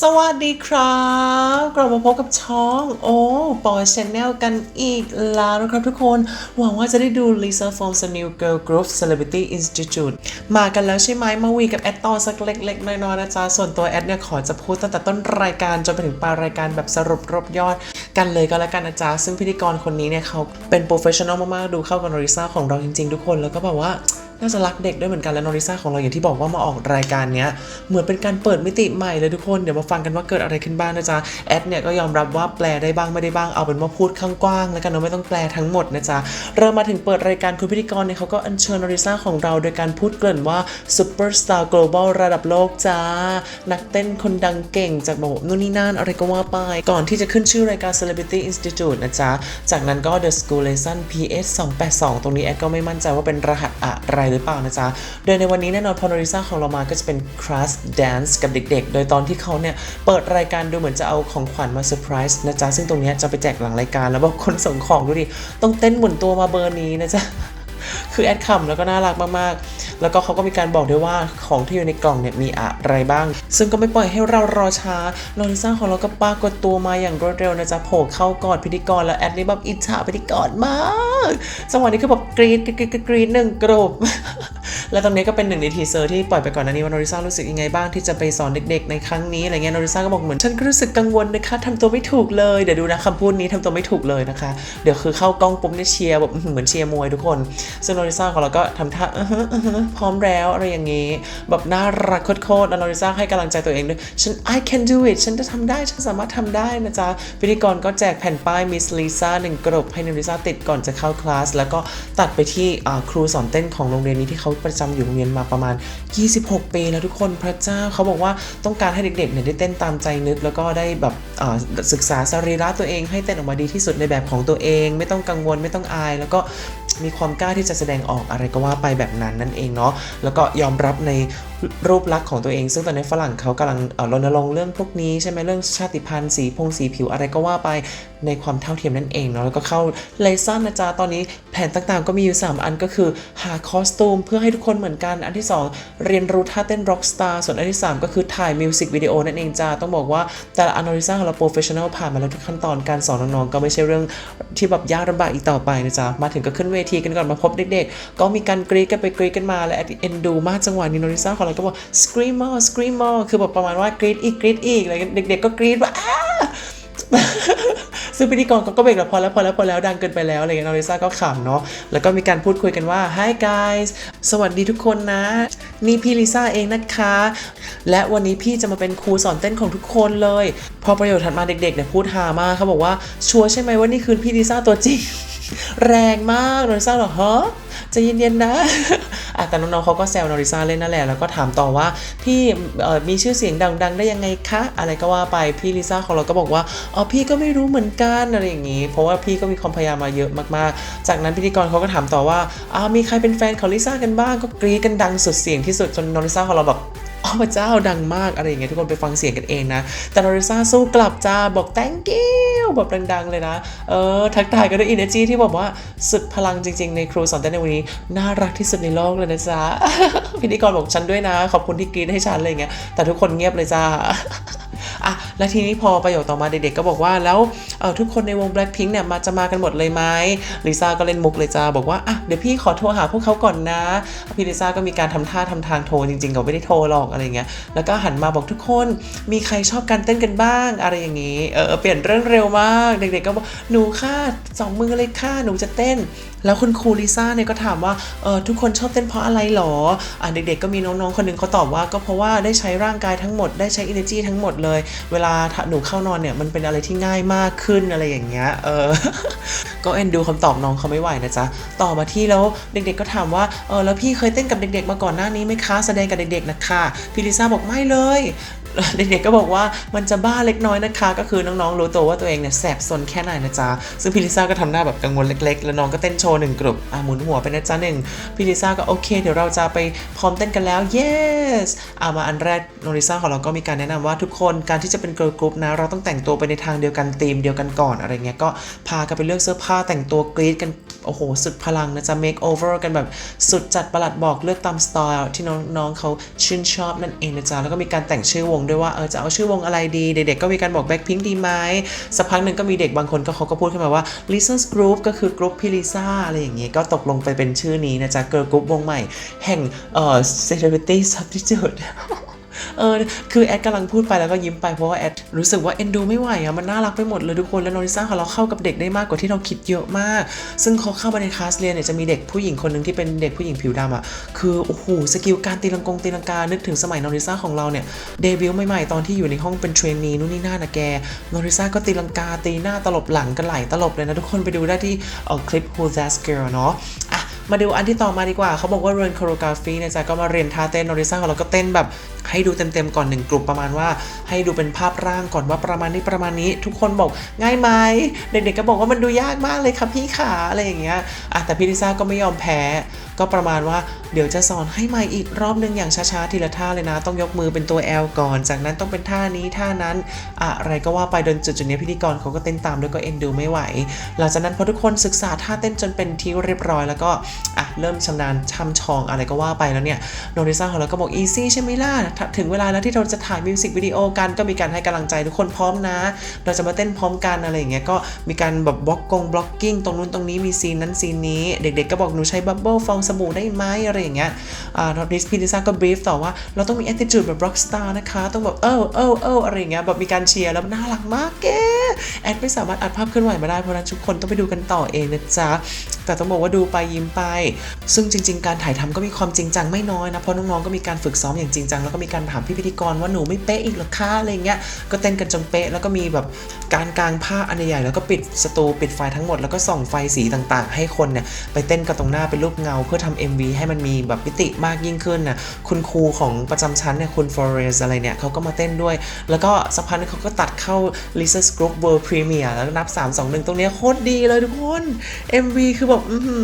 สวัสดีครับกลับมาพบกับช่องโอ้ปอยชแนลกันอีกแล้วนะครับทุกคน หวังว่าจะได้ดู Lisa from the New Girl Group Celebrity Institute มากันแล้วใช่ไหมมาวีกับแอดต่อสักเล็กๆ น้อยๆนะจ๊ะ ส่วนตัวแอดเนี่ยขอจะพูดตั้งแต่ต้นรายการจนไปถึงปลายรายการแบบสรุปรบยอดกันเลยก็แล้วกันนะจ๊ะ ซึ่งพิธีกรคนนี้เนี่ยเขาเป็นโปรเฟชชั่นอลมากๆ ดูเข้ากับนอริซาของเราจริงๆ ทุกคนแล้วก็แบบว่า น่าจะรักเด็กด้วยเหมือนกันและนอริซาของเราอย่างที่บอกว่ามาออกรายการเนี้ยเหมือนเป็นการเปิดมิติใหม่เลยทุกคนเดี๋ยวมาฟังกันว่าเกิดอะไรขึ้นบ้างนะจ๊ะแอดเนี่ยก็ยอมรับว่าแปลได้บ้างไม่ได้บ้างเอาเป็นว่าพูดข้างกว้างแล้วกันเนาะไม่ต้องแปลทั้งหมดนะจ๊ะเริ่มมาถึงเปิดรายการคุณพิธีกรเนี่ยเขาก็อัญเชิญนอริซาของเราโดยการพูดเกริ่นว่าซูเปอร์สตาร์ global ระดับโลกจ้านักเต้นคนดังเก่งจากแบบนู่นนี่นั่นอะไรก็ว่าไป ก่อนที่จะขึ้นชื่อรายการ Celebrity Institute นะจ๊ะจากนั้นก็ The School Lesson PS 282 ตรงนี้แอดก็ไม่มั่นใจว่าเป็นรหัสอะไรหรือเปล่านะจ๊ะ โดยในวันนี้แน่นอนพอนอริซาของเรามาก็จะเป็นคลาสแดนซ์กับเด็กๆ โดยตอนที่เขาเนี่ย เปิดรายการดูเหมือนจะเอาของขวัญมาเซอร์ไพรส์นะจ๊ะ ซึ่งตรงนี้จะไปแจกหลังรายการ แล้วบอกคนส่งของดูดิ ต้องเต้นหมุนตัวมาเบอร์นี้นะจ๊ะ คือแอดคำแล้วก็น่ารักมากๆ แล้วก็เขาก็มีการบอกด้วยว่าของที่อยู่ในกล่องเนี่ยมีอะไรบ้าง ซึ่งก็ไม่ปล่อยให้เรารอช้าลอริซ่าของเราก็ปรากฏตัวมาอย่างรวดเร็วนะจ๊ะโผล่เข้ากอดพิธีกรแล้วแอดนี่แบบอิจฉาพิธีกรมากจังหวะนี้คือแบบกรี๊ดกรี๊ดกรี๊ดหนึ่งกรบและตรงนี้ก็เป็นหนึ่งในทีเซอร์ที่ปล่อยไปก่อนหน้านี้ว่านอริซ่ารู้สึกยังไงบ้างที่จะไปสอนเด็กๆในครั้งนี้อะไรเงี้ยนอริซ่าก็บอกเหมือนฉันก็รู้สึกกังวลนะคะทำตัวไม่ถูกเลยเดี๋ยวดูนะคำพูดนี้ทำตัวไม่ถูกเลยนะคะ เดี๋ยวคือเข้ากล้องปุ๊บเนี่ยเชียร์แบบเหมือนเชียร์มวยทุกคนซึ่งนอริซ่าของเราก็ทำท่าพร้อมแล้วอะไรอย่างงี้ แบบน่ารักโคตรๆแล้วนอริซ่าให้กำลังใจตัวเองด้วยฉัน I can do it ฉันจะทำได้ ฉันสามารถทำได้นะจ๊ะพิธีกรก็แจกแผ่นป้าย Miss Lisa หนึ่งกระดบให้นอริซ่าติดก่อนจะเข้าคลาส แล้วก็ตัดไปที่ครูสอนเต้นของโรงเรียนนี้ที่เขาประจำอยู่โรงเรียนมาประมาณ 26 ปีแล้วทุกคนพระเจ้าเขาบอกว่าต้องการให้เด็กๆเนี่ยได้เต้นตามใจนึก แล้วก็ได้แบบศึกษาสรีระตัวเองให้เต้นออกมาดีที่สุดในแบบของตัวเอง ไม่ต้องกังวลไม่ต้องอาย แล้วก็ มีความกล้าที่จะแสดงออกอะไรก็ว่าไปแบบนั้นนั่นเองเนาะแล้วก็ยอมรับใน รูปลักษณ์ของตัวเอง ซึ่งตอนนี้ฝรั่งเขากำลังรณรงค์เรื่องพวกนี้ใช่ไหมเรื่องชาติพันธุ์สีพงสีผิวอะไรก็ว่าไปในความเท่าเทียมนั่นเองเนาะแล้วก็เข้าเลซันนะจ๊ะตอนนี้แผนต่างๆ ก็มีอยู่ 3 อันก็คือหาคอสตูมเพื่อให้ทุกคนเหมือนกันอันที่ 2 เรียนรู้ท่าเต้นร็อกสตาร์ส่วนอันที่ 3 ก็คือถ่ายมิวสิกวิดีโอนั่นเองจ้าต้องบอกว่าแต่ละอนอริซ่าของเราโปรเฟชชั่นอลผ่านมาแล้วทุกขั้นตอนการสอนน้องๆก็ไม่ใช่เรื่องที่แบบยากลำบากอีกต่อไปนะจ๊ะมาถึงก็ขึ้นเวทีกันก่อนมาพบเด็กๆ ก็มีการกรีดกันไปกรีดกันมาและเอ็นดูมากจังหวะนี้นอริซ่าของเราก็บอก screamer screamer คือแบบประมาณว่ากรีดอีกกรีดอีกอะไรเงี้ยเด็ก ๆ ก็กรีดว่าอ้าซึ่งพิธีกรก็เบรกแบบพอแล้วพอแล้วพอแล้วดังเกินไปแล้วอะไรเงี้ยนอริซ่าก็ขำเนาะแล้วก็มีการพูดคุยกันว่า Hi guys สวัสดีทุกคนนะ นี่พี่ลิซ่าเองนะคะ และวันนี้พี่จะมาเป็นครูสอนเต้นของทุกคนเลย พอประโยชน์ถัดมาเด็กๆเนี่ยพูดฮามากเขาบอกว่าชัวร์ใช่ไหมว่านี่คือพี่ลิซ่าตัวจริง แรงมากนอริซ่าเหรอฮะจะเย็นๆนะ แต่น้องๆเขาก็แซวนอริซ่าเล่นนั่นแหละแล้วก็ถามต่อว่าพี่มีชื่อเสียงดัง ๆ ได้ยังไงคะอะไรก็ว่าไปพี่ลิซ่าของเราก็บอกว่าอ๋อพี่ก็ไม่รู้เหมือนกันอะไรอย่างนี้ เพราะว่าพี่ก็มีความพยายามมาเยอะมากๆ จากนั้นพิธีกรเขาก็ถามต่อว่าอ้ามีใครเป็นแฟนของลิซ่ากันบ้างก็กรี๊ดกันดังสุดเสียงที่สุดจนนอริซ่าของเราแบบ พระเจ้าดังมากอะไรอย่างเงี้ยทุกคนไปฟังเสียงกันเองนะ แต่นอริซ่าสู้กลับจ้าบอก thank you แบบดังๆเลยนะ เออ ทักทายกันด้วยอินเนจีที่บอกว่าสุดพลังจริง ๆ ในครูสอนเต้นในวันนี้ น่ารักที่สุดในโลกเลยนะจ๊ะพิธีกรบอกฉันด้วยนะ ขอบคุณที่กรี๊ดให้ฉันอะไรเงี้ยแต่ทุกคนเงียบเลยจ้าอะ แล้วทีนี้พอประโยคต่อมาเด็กๆก็บอกว่าแล้วเออทุกคนในวง Blackpink เนี่ยมาจะมากันหมดเลยไหมลิซ่าก็เล่นมุกเลยจ้าบอกว่าอะเดี๋ยวพี่ขอโทรหาพวกเขาก่อนนะพี่ลิซ่าก็มีการทำท่าทำทางโทรจริงๆก็ไม่ได้โทรหรอกอะไรเงี้ยแล้วก็หันมาบอกทุกคนมีใครชอบการเต้นกันบ้าง อะไรอย่างงี้เออเปลี่ยนเรื่องเร็วมาก เด็กๆก็บอกหนูค่ะสองมือเลยค่ะหนูจะเต้น แล้วคุณครูลิซ่าเนี่ยก็ถามว่าเออทุกคนชอบเต้นเพราะอะไรหรออะเด็กๆก็มีน้องๆคนหนึ่งเขาตอบว่าก็เพราะว่าได้ใช้ร่างกายทั้งหมดได้ใช้ energy ทั้งหมดเลย เวลาหนูเข้านอนเนี่ยมันเป็นอะไรที่ง่ายมากขึ้นอะไรอย่างเงี้ยเออก็เอ็นดูคำตอบน้องเขาไม่ไหวนะจ๊ะต่อมาที่แล้วเด็กๆก็ถามว่าเออแล้วพี่เคยเต้นกับเด็กๆ มาก่อนหน้านี้ไหมคะแสดงกับเด็กๆนะคะพี่ลิซ่าบอกไม่เลย เด็กๆก็บอกว่ามันจะบ้าเล็กน้อยนะคะ ก็คือน้องๆรู้ตัวว่าตัวเองเนี่ยแสบซนแค่ไหนนะจ๊ะ ซึ่งพี่ลิซ่าก็ทำหน้าแบบกังวลเล็กๆ แล้วน้องก็เต้นโชว์หนึ่งกลุ่มอะหมุนหัวไปนะจ๊ะหนึ่งพี่ลิซ่าก็โอเค เดี๋ยวเราจะไปพร้อมเต้นกันแล้ว yes อะมาอันแรกโนริซ่าของเราก็มีการแนะนำว่าทุกคนการที่จะเป็นเกิร์ลกรุ๊ปนะเราต้องแต่งตัวไปในทางเดียวกันธีมเดียวกันก่อนอะไรเงี้ยก็พากันไปเลือกเสื้อผ้าแต่งตัวกรี๊ดกัน โอ้โห สุดพลังนะจ๊ะ make over กันแบบสุดจัดประหลัดบอกเลือกตามสไตล์ที่น้องๆเขาชื่นชอบนั่นเองนะจ๊ะ แล้วก็มีการแต่งชื่อวงด้วยว่าเออจะเอาชื่อวงอะไรดี เด็กๆก็มีการบอก Blackpink ดีไหมสักพักหนึ่งก็มีเด็กบางคนก็เขาก็พูดขึ้นมาว่า Lisa's Group ก็คือกรุ๊ปพี่ลิซ่าอะไรอย่างเงี้ยก็ตกลงไปเป็นชื่อนี้นะจ๊ะ girl group วงใหม่ แห่งเอ่อ celebrity substitute ออคือแอดกำลังพูดไปแล้วก็ยิ้มไปเพราะว่าแอดรู้สึกว่าเอ็นดูไม่ไหวอะมันน่ารักไปหมดเลยทุกคนแล้วโนริซ่าของเราเข้ากับเด็กได้มากกว่าที่เราคิดเยอะมาก ซึ่งเขาเข้ามาในคลาสเรียนเนี่ยจะมีเด็กผู้หญิงคนหนึ่งที่เป็นเด็กผู้หญิงผิวดำอะคือโอ้โหสกิลการตีลังกงตีลังกานึกถึงสมัยโนริซ่าของเราเนี่ยเดบิวต์ใหม่ๆตอนที่อยู่ในห้องเป็นเทรนนีนู่นนี่นั่นนะแกโนริซ่าก็ตีลังกาตีหน้าตลบหลังกันไหลายตลบเลยนะทุกคนไปดูได้ที่เออคลิป Who's That Girl เนาะ มาดูอันที่ต่อมาดีกว่า เขาบอกว่าเรียนคโรกราฟีนี่ยจ้ะก็มาเรียนท่าเต้นโนริซ่าของเราก็เต้นแบบให้ดูเต็มๆก่อนหนึ่งกลุ่มประมาณว่า ให้ดูเป็นภาพร่างก่อนว่าประมาณนี้ประมาณนี้ ทุกคนบอกง่ายไหมเด็กๆก็บอกว่ามันดูยากมากเลยค่ะพี่ขาอะไรอย่างเงี้ยอะแต่พี่ลิซ่าก็ไม่ยอมแพ้ ก็ประมาณว่าเดี๋ยวจะสอนให้ใหม่อีกรอบนึงอย่างช้าๆทีละท่าเลยนะ ต้องยกมือเป็นตัว L ก่อน จากนั้นต้องเป็นท่านี้ท่านั้นอะไรก็ว่าไปจนจุดจุดๆนี้พิธีกรเขาก็เต้นตามด้วยก็เอ็นดูไม่ไหว หลังจากนั้นพอทุกคนศึกษาท่าเต้นจนเป็นที่เรียบร้อยแล้วก็อะเริ่มชำนาญช่ำชองอะไรก็ว่าไปแล้วเนี่ยโนริซ่าของเราก็บอก easy ใช่ไหมล่ะ ถึงเวลาแล้วที่เราจะถ่ายมิวสิกวิดีโอกันก็มีการให้กำลังใจทุกคนพร้อมนะ เราจะมาเต้นพร้อมกันอะไรอย่างเงี้ยก็มีการแบบบล็อกกงบล็อกกิ้งตรงนู้นตรงนี้มีซีนนั้นซีนนี้ เด็กๆก็บอกหนูใช้บับเบิลฟองสบู่ได้ไหมอะไรอย่างเงี้ยอ่าทอนิสพีดิซ่าก็บรีฟต่อว่าเราต้องมี attitude แบบ rock star นะคะ ต้องแบบเออเออเอออะไรอย่างเงี้ยแบบมีการเชียร์แล้วน่ารักมากแกแอดไม่สามารถอัดภาพเคลื่อนไหวมาได้เพราะฉะนั้นทุกคนต้องไปดูกันต่อเองนะจ๊ะแต่ต้องบอกว่าดูไปยิ้มไปซึ่งจริง ๆ การถ่ายทำก็มีความจริงจังไม่น้อยนะ เพราะน้องๆ ก็มีการฝึกซ้อมอย่างจริงจัง แล้วก็มีการถามพี่พิธีกรว่าหนูไม่เป๊ะอีกหรอคะอะไรเงี้ย ก็เต้นกันจนเป๊ะ แล้วก็มีแบบการกางผ้าอันใหญ่แล้วก็ปิดสตูปิดไฟทั้งหมด แล้วก็ส่องไฟสีต่างๆ ให้คนเนี่ยไปเต้นกันตรงหน้าเป็นรูปเงา เพื่อทำ MV ให้มันมีแบบมิติมากยิ่งขึ้นนะคุณครูของประจำชั้นเนี่ยคุณฟอเรสอะไรเนี่ยเขาก็มาเต้นด้วย แล้วก็สักพักนึงเขาก็ตัดเข้า Lisa's Group World Premiere แล้วนับ 3 2 1 ตรงเนี้ยโคตรดีเลยทุกคน MV คือแบบอือหื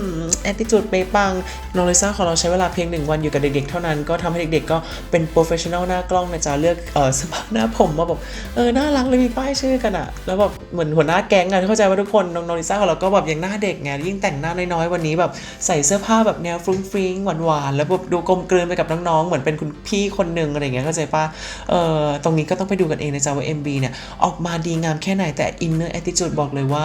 อ attitude เป๊ะปังน้องลิซ่าของเราใช้เวลาเพียงหนึ่งวันอยู่กับเด็กๆ เท่านั้นก็ทำให้เด็กๆ ก็เป็น professional หน้ากล้องนะจ๊ะเลือกเออสภาพหน้าผมมาแบบเออน่ารักเลยมีป้ายชื่อกันอะแล้วแบบเหมือนหัวหน้าแก๊งอะเข้าใจว่าทุกคนน้องลิซ่าของเราก็แบบยังหน้าเด็กไงยิ่งแต่งหน้าน้อยๆวันนี้แบบใส่เสื้อผ้าแบบแนวฟรุ้งฟริ้งหวานๆแล้วแบบดูกลมกลืนไปกับน้องๆเหมือนเป็นคุณพี่คนหนึ่งอะไรเงี้ยเข้าใจปะเออตรงนี้ก็ต้องไปดูกันเองนะจ๊ะว่า MV เนี่ยออกมาดีงามแค่ไหนแต่ inner attitude บอกเลยว่า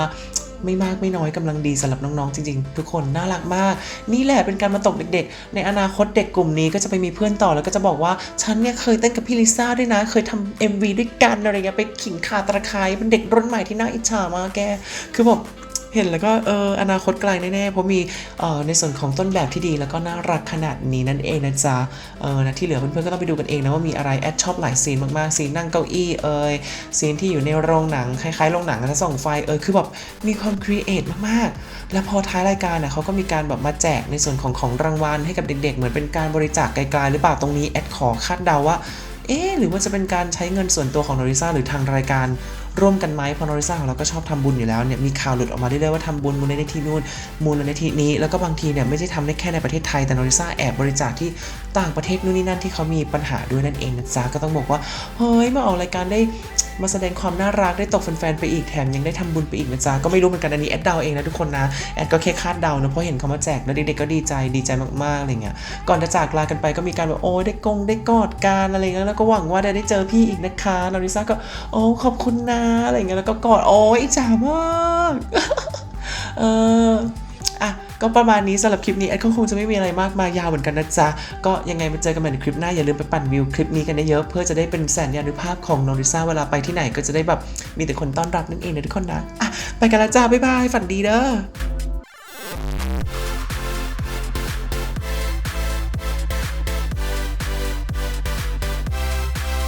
ไม่มากไม่น้อยกำลังดีสำหรับน้องๆจริงๆ ทุกคนน่ารักมาก นี่แหละเป็นการมาตกเด็กๆ ในอนาคตเด็กกลุ่มนี้ก็จะไปมีเพื่อนต่อแล้วก็จะบอกว่าฉันเนี่ยเคยเต้นกับพี่ลิซ่าด้วยนะ เคยทำ MV ด้วยกันอะไรเงี้ยไปขิงขาตะไคร้เป็นเด็กรุ่นใหม่ที่น่าอิจฉามากแกคือแบบ เห็นแล้วก็เอออนาคตไกลแน่ๆ เพราะมีเอ่อในส่วนของต้นแบบที่ดีแล้วก็น่ารักขนาดนี้นั่นเองนะจ๊ะเออนะที่เหลือเพื่อนๆก็ต้องไปดูกันเองนะว่ามีอะไรแอดชอบหลายซีนมากๆซีนนั่งเก้าอี้เอยซีนที่อยู่ในโรงหนังคล้ายๆโรงหนังแล้วส่องไฟเออคือแบบมีความครีเอทมากๆ แล้วพอท้ายรายการน่ะเขาก็มีการแบบมาแจกในส่วนของของรางวัลให้กับเด็กๆ เหมือนเป็นการบริจาคไกลๆหรือเปล่าตรงนี้แอดขอคาดเดาว่าเอ๊หรือว่าจะเป็นการใช้เงินส่วนตัวของโนริซาหรือทางรายการ ร่วมกันไหมพราะโนริซ่าของเราก็ชอบทำบุญอยู่แล้วเนี่ยมีข่าวหลุดออกมาเรื่อยๆว่าทำบุญมูลนิธินู่นมูลนิธินี้ แล้วก็บางทีเนี่ยไม่ได้ทำได้แค่ในประเทศไทยแต่นอริซ่าแอบบริจาคที่ต่างประเทศนู่นนี่นั่นที่เขามีปัญหาด้วยนั่นเองนะจ๊ะก็ต้องบอกว่าเฮ้ยมาออกรายการได้ มาแสดงความน่ารักได้ตกแฟนๆไปอีกแถมยังได้ทำบุญไปอีกนะจ๊ะก็ไม่รู้เหมือนกันอันนี้แอดเดาเองนะทุกคนนะแอดก็แค่คาดเดานะเพราะเห็นเขามาแจกแล้วเด็กๆก็ดีใจดีใจมากๆอะไรเงี้ยก่อนจะจากลากันไปก็มีการแบบโอ้ได้กงได้กอดกันอะไรเงี้ยแล้วก็หวังว่าจะได้เจอพี่อีกนะคะโนริซ่าก็โอ้ขอบคุณนะอะไรเงี้ยแล้วก็กอดโอ้ยอิจฉามากเออ ก็ประมาณนี้สำหรับคลิปนี้แอดก็คงจะไม่มีอะไรมากมายยาวเหมือนกันนะจ๊ะ ก็ยังไงมาเจอกันใหม่ในคลิปหน้าอย่าลืมไปปั่นวิวคลิปนี้กันเยอะเพื่อจะได้เป็นแสนยานุภาพของโนริซ่าเวลาไปที่ไหนก็จะได้แบบมีแต่คนต้อนรับนั่นเองนะทุกคนนะอะไปกันแล้วจ้าบ๊ายบายฝันดีเด้อ